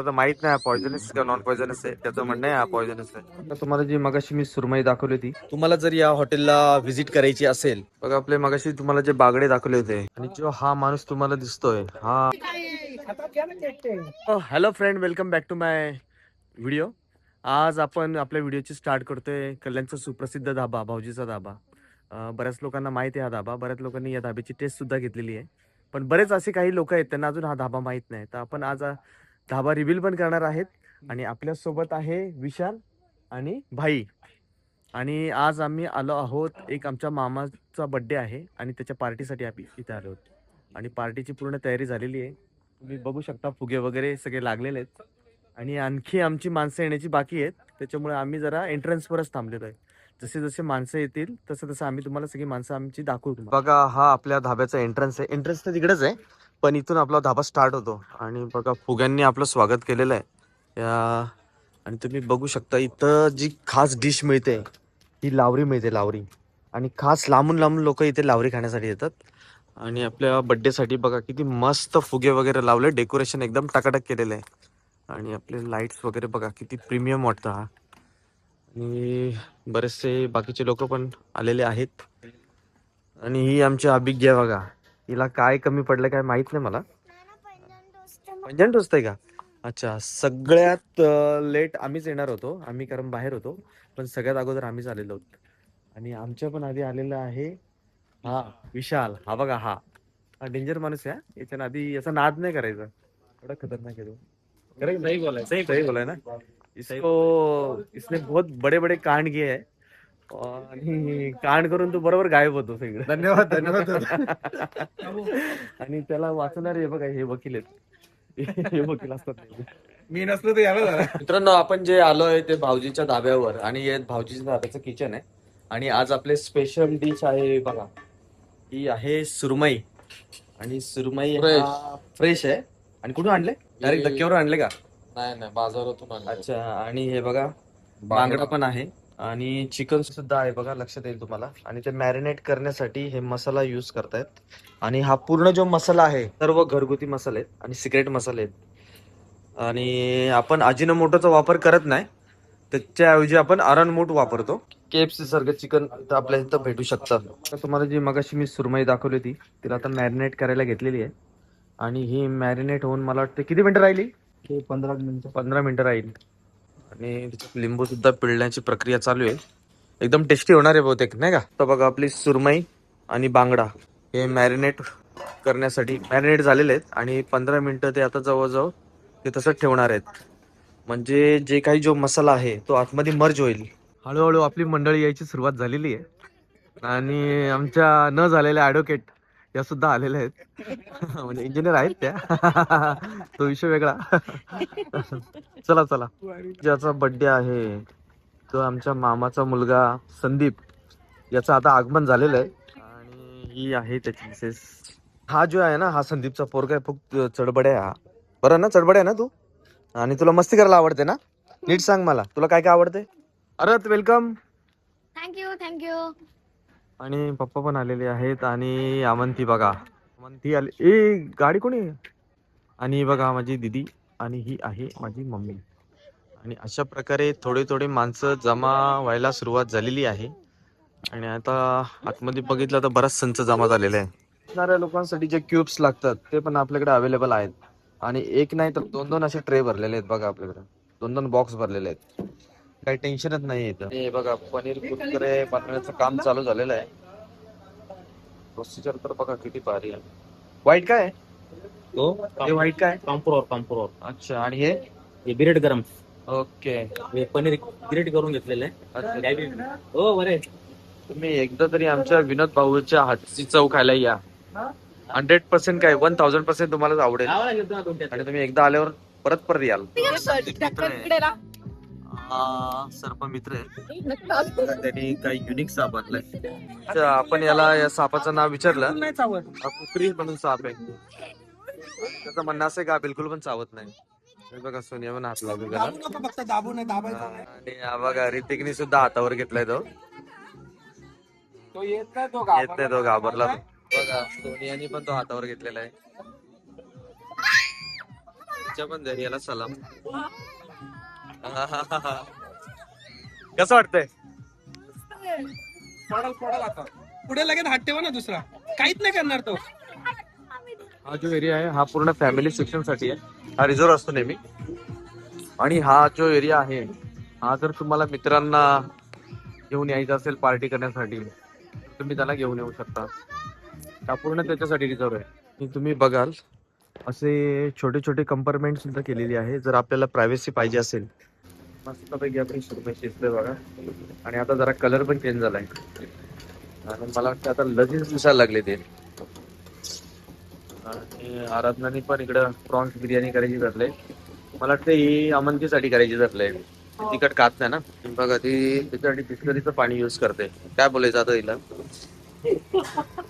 आता माहीत नाही पॉइझनस का नॉन पॉइझनस आहे? त्याचं म्हणणं आहे हा पॉइझनस आहे. आता तुम्हाला जी मगाशी मी सुरमई दाखवली होती तुम्हाला जर या हॉटेलला व्हिजिट करायची असेल बघा आपले मगाशी तुम्हाला जे बागडे दाखवले होते. आणि जो हा माणूस तुम्हाला दिसतोय हा hello friend welcome back to my video आज आपण आपल्या व्हिडिओची स्टार्ट करतोय कल्याणचा सुप्रसिद्ध धाबा भाऊजीचा धाबा. अं, बऱ्याच लोकांना माहिती आहे हा धाबा. बऱ्याच लोकांनी या धाब्याची टेस्ट सुद्धा घेतलेली आहे. पण बरेच असे काही लोक आहेत त्यांना अजून हा धाबा माहीत नाही. तर आपण आज धाबा रिव्हील पण करणार आहेत. आणि आपल्यासोबत आहे विशाल आणि भाई. आणि आज आम्ही आलो आहोत एक आमच्या मामाचा बड्डे आहे आणि त्याच्या पार्टीसाठी आम्ही इथे आलो आहोत. आणि पार्टीची पूर्ण तयारी झालेली आहे. तुम्ही बघू शकता फुगे वगैरे सगळे लागलेले आहेत. आणि आणखी आमची माणसं येण्याची बाकी आहेत. त्याच्यामुळे आम्ही जरा एंट्रन्सवरच थांबलेलो आहे. जसे जसे माणसं येतील तसं तसं आम्ही तुम्हाला सगळी माणसं आमची दाखवू बघा हा आपल्या धाब्याचा एंट्रन्स आहे. एंट्रन्स तर तिकडेच आहे. पण इथून आपला धाबा स्टार्ट होतो. आणि बघा फुग्यांनी आपलं स्वागत केलेलं आहे. या आणि तुम्ही बघू शकता इथं जी खास डिश मिळते ही लावरी मिळते लावरी. आणि खास लांबून लांबून लोक इथे लावरी खाण्यासाठी येतात. आणि आपल्या बड्डेसाठी बघा किती मस्त फुगे वगैरे लावले डेकोरेशन एकदम टकाटक केलेलं आहे. आणि आपले लाईट्स वगैरे बघा किती प्रीमियम वाटतं हा. आणि बरेचसे बाकीचे लोक पण आलेले आहेत. आणि ही आमची अभिज्ञा बघा. हिला काय कमी पडलं काय माहीत नाही मला. पंजन टोचतंय का? अच्छा सगळ्यात लेट आम्हीच येणार होतो. आम्ही कारण बाहेर होतो. पण सगळ्यात अगोदर आम्हीच आलेलो होतो. आणि आमच्या पण आधी आलेला आहे हा विशाल. हा बघा हा. हा डेंजर माणूस आहे. याच्या आधी याचा नाद नाही करायचा. एवढा खतरनाक आहे तो? सही बोला सही सही बोला है ना इसको इसने बहुत बड़े बड़े कांड किए हैं. आणि कांड करून तो बरोबर गायब होतो सगळं. धन्यवाद धन्यवाद. आणि त्याला वाचणारे हे बघा हे वकील आहेत. हे वकील असतात मी नसलो तर याला मित्रांनो आपण जे आलोय ते भाऊजीच्या धाब्यावर आणि हे भाऊजीच्या धाब्याचं किचन आहे. आणि आज आपले स्पेशल डिश आहे बघा. ही आहे सुरमई. आणि सुरमई फ्रेश आहे. आणि कुठून आणले? डायरेक्ट धक्क्यावर आणले का? नाही नाही बाजारातून आणलं. अच्छा आणि हे बघा बांगडा पण आहे. आणि चिकन सुद्धा आहे बघा लक्षात येईल तुम्हाला. आणि ते मॅरिनेट करण्यासाठी हे मसाला यूज करतायत. आणि हा पूर्ण जो मसाला आहे सर्व घरगुती मसाले आहेत आणि सिक्रेट मसाले आहेत. आणि आपण अजिनोमोटोचा वापर करत नाही. त्याच्याऐवजी आपण अरणमोट वापरतो. केएफसी सारखं चिकन आपल्या इथं भेटू शकतं. तर तुम्हाला जी मगाशी मी सुरमई दाखवली होती तिला आता मॅरिनेट करायला घेतलेली आहे. आणि ही मॅरिनेट होऊन मला वाटतं किती मिनिटं राहिली? पंधरा मिनिटं. पंधरा मिनिटं राहील. आणि त्याच्यात लिंबू सुद्धा पिळण्याची प्रक्रिया चालू आहे. एकदम टेस्टी होणार आहे बहुतेक नाही का? तर बघा आपली सुरमई आणि बांगडा हे मॅरिनेट करण्यासाठी मॅरिनेट झालेले आहेत आणि पंधरा मिनटं ते आता जवळजवळ ते तसंच ठेवणार आहेत. म्हणजे जे काही जो मसाला आहे तो आतमध्ये मर्ज होईल. हळूहळू आपली मंडळी यायची सुरुवात झालेली आहे. आणि आमच्या न झालेल्या ॲडव्होकेट या सुद्धा आलेल्या आहेत. म्हणजे इंजिनियर आहेत त्या. तो विषय वेगळा. चला चला. ज्याचा बर्थडे आहे तो आमच्या मामाचा मुलगा संदीप याचं आता आगमन झालेलं आहे. आणि ही आहे त्याची मिसेस हा जो आहे ना हा संदीपचा पोरगा आहे खूप चडबडे आहे हा. बरं ना चडबडे आहे ना तू? आणि तुला मस्ती करायला आवडते ना? नीट सांग मला तुला काय काय आवडते? अरत वेलकम थँक्यू थँक्यू आणि पप्पा पण आलेले आहेत आणि अमंती बघा. अमंती आली ए गाडी कोणी आहे? आणि बघा माझी दिदी आणि ही आहे माझी मम्मी. आणि अशा प्रकारे थोडे थोडे माणसं जमा व्हायला सुरुवात झालेली आहे. आणि आता आतमध्ये बघितलं तर बराच संच जमा झालेला आहे. असणाऱ्या लोकांसाठी जे क्यूब्स लागतात ते पण आपल्याकडे अवेलेबल आहेत. आणि एक नाही तर दोन दोन असे ट्रे भरलेले आहेत बघा आपल्याकडे. दोन दोन बॉक्स भरलेले आहेत. काही टेन्शनच नाही इथं. हे बघा पनीर कुरकुरे बनवण्याचं काम चालू झालेलं आहे. प्रोसिजर तर बघा किती भारी आहे. व्हाईट काय? आहे? हे व्हाईट काय? आहे? कांपूरवर अच्छा आणि हे? हे बिरेट गरम. ओके. हे पनीर ग्रेट करून घेतलेलं आहे. हो बरे. तुम्ही एकदा तरी आमच्या विनोद भाऊच्या हातची चव खायला या. हंड्रेड पर्सेंट काय? वन थाउजंड पर्सेंट तुम्हाला आवडेल. आणि तुम्ही एकदा आल्यावर परत परत याल. हा सर्प मित्र आहे. त्यांनी काही युनिक साप आणलाय. तर आपण याला या सापाचं नाव विचारलं. हा कुकरी म्हणून साप आहे. त्याचं म्हणणं असं आहे का बिलकुल पण चावत नाही. हे बघा सोनिया पण हात फक्त दाबायचं नाही. आणि हा बघा ऋतिकनी सुद्धा हातावर घेतलाय तो. तो येत नाही तो येत नाही तो घाबरला. तो. बघा सोनियानी पण तो हातावर घेतलेला आहे. पण दर्याला सलाम. कसं वाटतंय? पडाल पडाल आता. पुढे लगेच हात ठेवा ना दुसरा. काहीच नाही करणार तो. हा जो एरिया आहे हा पूर्ण फॅमिली सेक्शनसाठी आहे. हा रिझर्व असतो नेहमी. आणि हा जो एरिया आहे हा जर तुम्हाला मित्रांना घेऊन यायचा असेल पार्टी करण्यासाठी तर तुम्ही त्याला घेऊन येऊ शकता. हा पूर्ण त्याच्यासाठी रिझर्व आहे. आणि तुम्ही बघाल. असे छोटे छोटे कंपार्टमेंट सुद्धा केलेली आहे. जर आपल्याला प्रायव्हसी पाहिजे असेल मस्तपैकी आपण बघा. आणि आता जरा कलर पण चेंज झालाय. आणि मला वाटतं आता लगेच दिसायला लागले ते. आणि आराधनाने पण इकडं प्रॉन्स बिर्याणी करायची ठरलंय मला वाटतं ही अमनतीसाठी करायची ठरलंय तिखट खात नाही ना. बघा ती त्याच्यासाठी बिस्लरीचं पाणी युज करते. काय बोलायचं आता तिला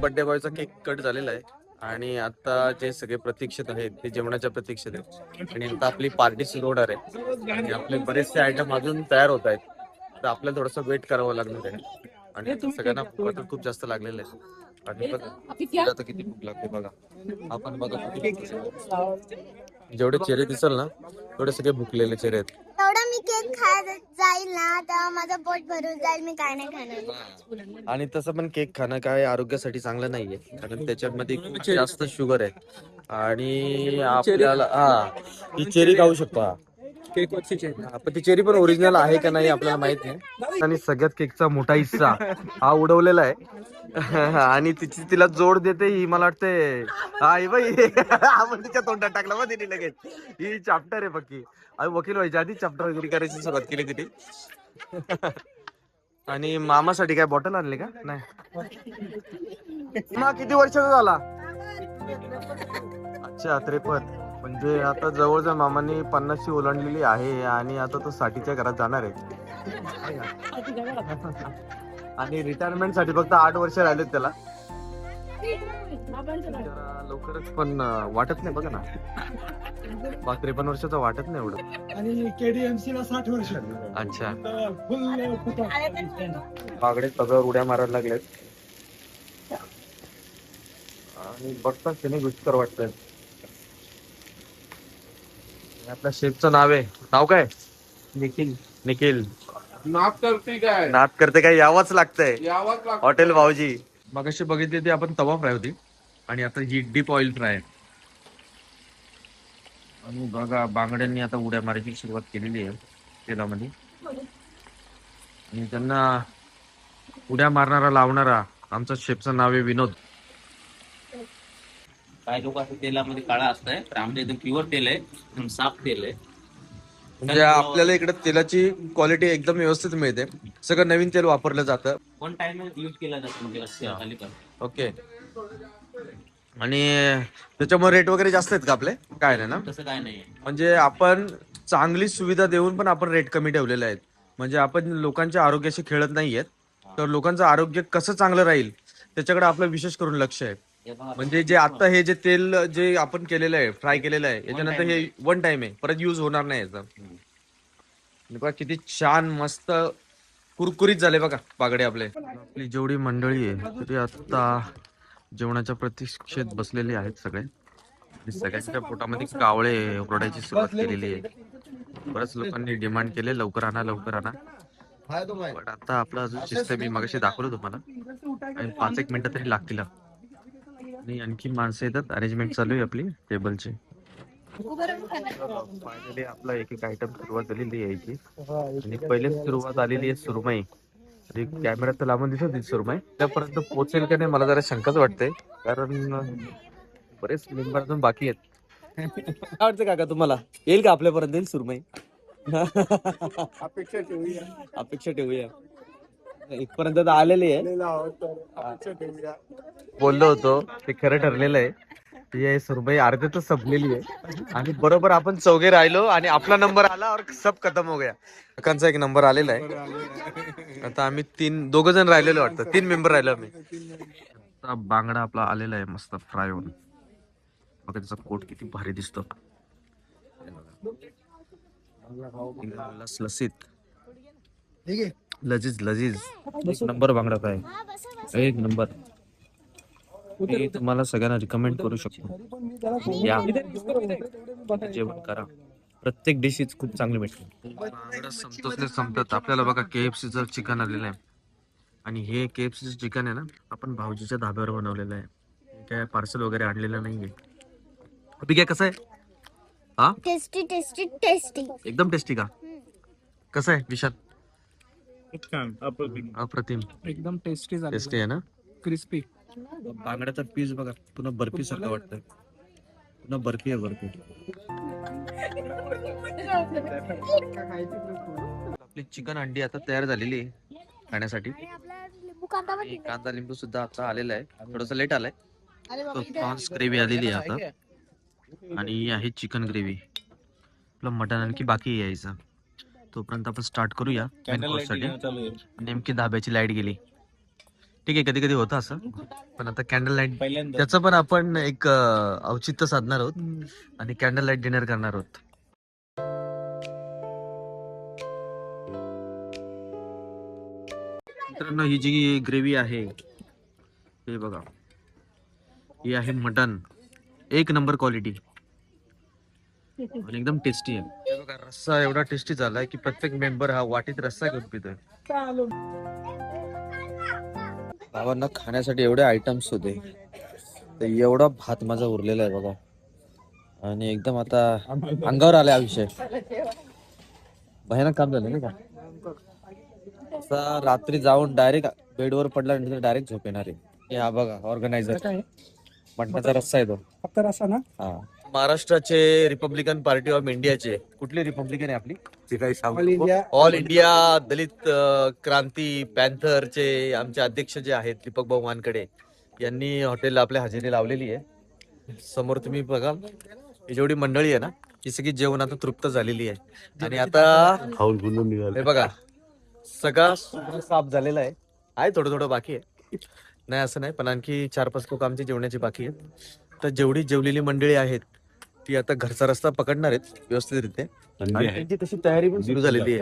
बर्थडे बॉयचा केक कट झालेला आहे. आणि आता जे सगळे प्रतीक्षित आहेत ते जेवणाच्या प्रतीक्षित आहेत. आणि आता आपली पार्टी सुरू होणार आहे. आणि आपले बरेचसे आयटम अजून तयार होत आहेत. तर आपल्याला थोडंसं वेट करावं लागणार आहे. आणि सगळ्यांना भूक खूप जास्त लागलेलं आहे. आणि बघा तिला आता किती भूक लागते बघा. आपण बघा जेवढे चेहरे दिसल ना तेवढे सगळे भुकलेले चेहरे आहेत. मी केक खात जाईल ना तर माझं पोट भरून जाईल मी काय नाही खाणार आणि तसं पण केक खाणं काय आरोग्यासाठी चांगलं नाहीये कारण त्याच्यामध्ये खूप जास्त शुगर आहे आणि आपल्याला हा ही चेरी खाऊ शकतो हा. केक वरची पण ती चेरी पण ओरिजिनल आहे का नाही आपल्याला माहीत नाही. आणि सगळ्यात केकचा मोठा हिस्सा हा उडवलेला आहे. आणि तिची तिला जोड देते ही मला वाटते हा बाई आपण तिच्या तोंडात टाकला मग तिने लगेच. ही चॅप्टर आहे पक्की आणि वकील व्हायच्या आधी चाप्टर वगैरे करायची सुरुवात केली तिने. आणि मामासाठी काय बॉटल आणली का? नाही. मा किती वर्षाचा झाला? अच्छा त्रेपन्न. म्हणजे आता जवळजवळ मामाने पन्नासची ओलांडलेली आहे आणि आता तो साठीच्या घरात जाणार आहे. आणि रिटायरमेंटसाठी फक्त आठ वर्ष राहिलेत त्याला. लवकरच पण वाटत नाही बघा ना. बा त्रेपन्न वर्षाचं वाटत नाही एवढं. आणि केडीएमसी ला साठ वर्ष अच्छा. बागडे सगळं उड्या मारायला लागलेत. आणि बघताच त्याने गुस्कर वाटतंय. आपल्या शेफचं नाव आहे. नाव काय? निखिल. निखिल. नाप करते काय? नाद करते काय? यावंच लागतंय. यावाच लागतं हॉटेल भाऊजी. मगाशी बघितली ती आपण तवा फ्राय होती. आणि आता ही डीप ऑइल फ्राय आणि बघा बांगड्यांनी आता उड्या मारायची सुरुवात केलेली आहे तेलामध्ये. आणि त्यांना उड्या मारणारा लावणारा आमचा शेफचं नाव आहे विनोद. काही लोक असं तेलामध्ये काळा असतंय तर आमच्या इथे प्युअर तेल आहे एकदम साफ तेल आहे. म्हणजे आपल्याला इकडे तेलाची क्वालिटी एकदम व्यवस्थित मिळते. सगळं नवीन तेल वापरलं जातं. वन टाइम यूज केला जातो म्हणजे असं खाली पण? ओके. आणि त्याच्यामुळे रेट वगैरे जास्त आहेत का आपले? काय नाही ना? तसं काय नाही म्हणजे आपण चांगली सुविधा देऊन पण आपण रेट कमी ठेवलेले आहेत. म्हणजे आपण लोकांच्या आरोग्याशी खेळत नाहीयेत. तर लोकांचं आरोग्य कसं चांगलं राहील त्याच्याकडे आपलं विशेष करून लक्ष आहे. म्हणजे जे आता हे जे तेल जे आपण केलेलं आहे फ्राय केलेलं आहे याच्यानंतर हे वन टाइम आहे. परत युज होणार नाही याचा. बघा किती छान मस्त कुरकुरीत झाले बघा बागडे आपले. आपली जेवढी मंडळी आहे तरी आता जेवणाच्या प्रतीक्षेत बसलेले आहेत सगळे. सगळ्यांच्या पोटामध्ये कावळे ओरडायची सुरुवात केलेली आहे. बऱ्याच लोकांनी डिमांड केले लवकर आणा लवकर आणा. पण आता आपलं अजून शिस्त मी मगाशी दाखवलं तुम्हाला. आणि पाच एक मिनिटं तरी लागतील. आणि आणखी माणसं येतात. अरेंजमेंट चालू आहे आपली टेबलची फायनली आपला एक एक आयटम सुरुवात झालेली आहे यायची आणि पहिले सुरुवात आलेली आहे सुरमई. तरी कॅमेऱ्यात तर लांबून दिसत होती सुरमई. त्यापर्यंत पोहोचेल का नाही मला जरा शंकाच वाटते कारण बरेच मेंबर अजून बाकी आहेत. काय वाटतं काका तुम्हाला? येईल का आपल्यापर्यंत येईल सुरमई? अपेक्षा ठेवूया. अपेक्षा ठेवूया. इथपर्यंत तर आलेली आहे. बोललो होतो ते खरं ठरलेलं आहे. ये सुरमई अर्ध्यातच संपलेली आहे. आणि बरोबर आपण चौघे राहिलो आणि आपला नंबर आला और सब खतम हो गया. काकांचा एक नंबर आलेला आहे. आता आम्ही तीन दोघ जण राहिलेलो वाटतं. तीन मेंबर राहिलो आम्ही. आता बांगडा आपला आलेला आहे मस्त फ्राय होऊन. बघा त्याचा कोट किती भारी दिसतो. लसलसीत लजीज लजीज. एक नंबर बांगडा काय? एक नंबर. मी तुम्हाला सगळ्यांना रिकमेंड करू शकतो. या. जेवण करा. प्रत्येक डिशेस खूप चांगली भेटते. बांगडा संपतच नाही संपत. आपल्याला बघा केएफसी चं चिकन आलेलं आहे. आणि हे केएफसी चं चिकन आहे ना आपण भाऊजीच्या धाब्यावर बनवलेलं आहे. काय पार्सल वगैरे आणलेलं नाहीये. अभि काय कसं आहे? हा? टेस्टी टेस्टी टेस्टी एकदम टेस्टी का? कसं आहे विशाल? अप्रतिम. एकदम टेस्टी झालं. टेस्टी आहे ना? क्रिस्पी बांगड्याचा पीस बघा पुन्हा बर्फी सारखं वाटतंय. पुन्हा बर्फी आहे बर्फी. आपली चिकन अंडी आता तयार झालेली आहे खाण्यासाठी. लिंबू कांदा पण आणि कांदा लिंबू सुद्धा आता आलेला आहे. थोडस लेट आलाय. अरे तो प्रॉन्स ग्रेव्ही आलेली आहे आता. आणि ही आहे चिकन ग्रेव्ही आपलं मटन आणखी बाकी आहे यायचं. तोपर्यंत आपण स्टार्ट करूया. नेमकी धाब्याची लाइट गेली. ठीक आहे कधी कधी होतं असं. पण आता कॅन्डल लाइट त्याचं पण आपण एक औचित्य साधणार आहोत. आणि कॅन्डल लाइट डिनर करणार आहोत. मित्रांनो ही जी ग्रेव्ही आहे हे बघा. ही आहे मटन. एक नंबर क्वालिटी आणि एकदम टेस्टी आहे. हे बघा रस्सा एवढा टेस्टी झालाय की प्रत्येक मेंबर हा वाटीत रस्सा घेऊन पितोय. बाबांना खाण्यासाठी एवढे आयटम्स होते. तर एवढा भात माझा उरलेला आहे बघा. आणि एकदम आता अंगावर आलाय हा विषय. भयानक काम झालं नाही का? रात्री जाऊन डायरेक्ट बेडवर पडल्यानंतर डायरेक्ट झोप येणार आहे. हे बघा ऑर्गनायझर मटणाचा रस्सा आहे तो. फक्त रसा ना? हा. महाराष्ट्राचे रिपब्लिकन पार्टी ऑफ इंडियाचे कुठली रिपब्लिकन आहे आपली? ते काही India- ऑल इंडिया दलित अ, क्रांती पॅन्थरचे आमचे अध्यक्ष जे आहेत दीपक भाऊ वानकडे यांनी हॉटेलला आपल्या हजेरी लावलेली आहे. समोर तुम्ही बघा ही जेवढी मंडळी आहे ना ही सगळी जेवण आता तृप्त झालेली आहे. आणि आता हे बघा सगळा सुगंध साफ झालेला आहे. आहे थोडं थोडं बाकी आहे. नाही असं नाही पण आणखी चार पाच लोक आमची जेवणाची बाकी आहेत. तर जेवढी जेवलेली मंडळी आहेत ती आता घरचा रस्ता पकडणार आहेत व्यवस्थितरित्या. आणि त्यांची तशी तयारी पण सुरू झालेली आहे.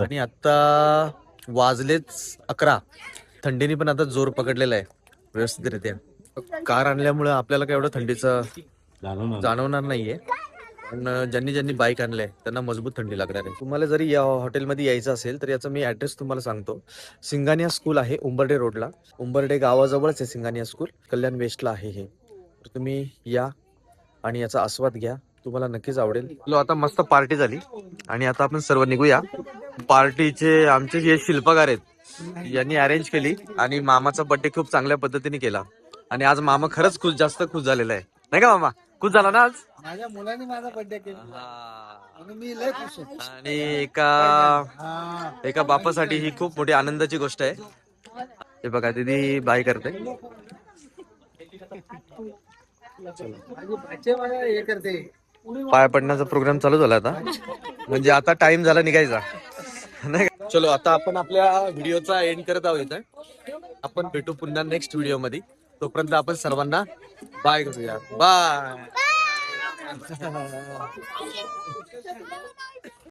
आणि आता वाजलेच अकरा. थंडीने पण आता जोर पकडलेला आहे व्यवस्थितरित्या. कार आणल्यामुळे आपल्याला काय एवढं थंडीचं जाणवणार. नाहीये. पण ज्यांनी ज्यांनी बाईक आणलंय त्यांना मजबूत थंडी लागणार आहे. तुम्हाला जरी या हॉटेलमध्ये यायचं असेल तर याचा मी ऍड्रेस तुम्हाला सांगतो. सिंगानिया स्कूल आहे उंबर्डे रोडला उंबर्डे गावाजवळच आहे सिंगानिया स्कूल कल्याण वेस्टला आहे हे. तुम्ही या आणि याचा आस्वाद घ्या. तुम्हाला नक्कीच आवडेल. चलो आता मस्त पार्टी झाली. आणि आता आपण सर्व निघूया. पार्टीचे आमचे जे शिल्पकार आहेत यांनी अरेंज केली आणि मामाचा बर्थडे खूप चांगल्या पद्धतीने केला. आणि आज मामा खरंच खुश जास्त खुश झालेला आहे. नाही का मामा? खुश झाला ना आज? माझ्या मुलाने माझा बर्थडे केला. हा. आणि मी लय खुश आणि एका. एका बापासाठी ही खूप मोठी आनंदाची गोष्ट आहे. हे बघा दीदी बाय करते. पाय पडण्याचा प्रोग्राम चालू झाला आता. म्हणजे आता टाइम झाला निघायचा. नाही का? चलो आता आपण आपल्या व्हिडिओचा एंड करत आहोत इथं. आपण भेटू पुन्हा नेक्स्ट व्हिडिओमध्ये. तोपर्यंत आपण सर्वांना बाय करूया. बाय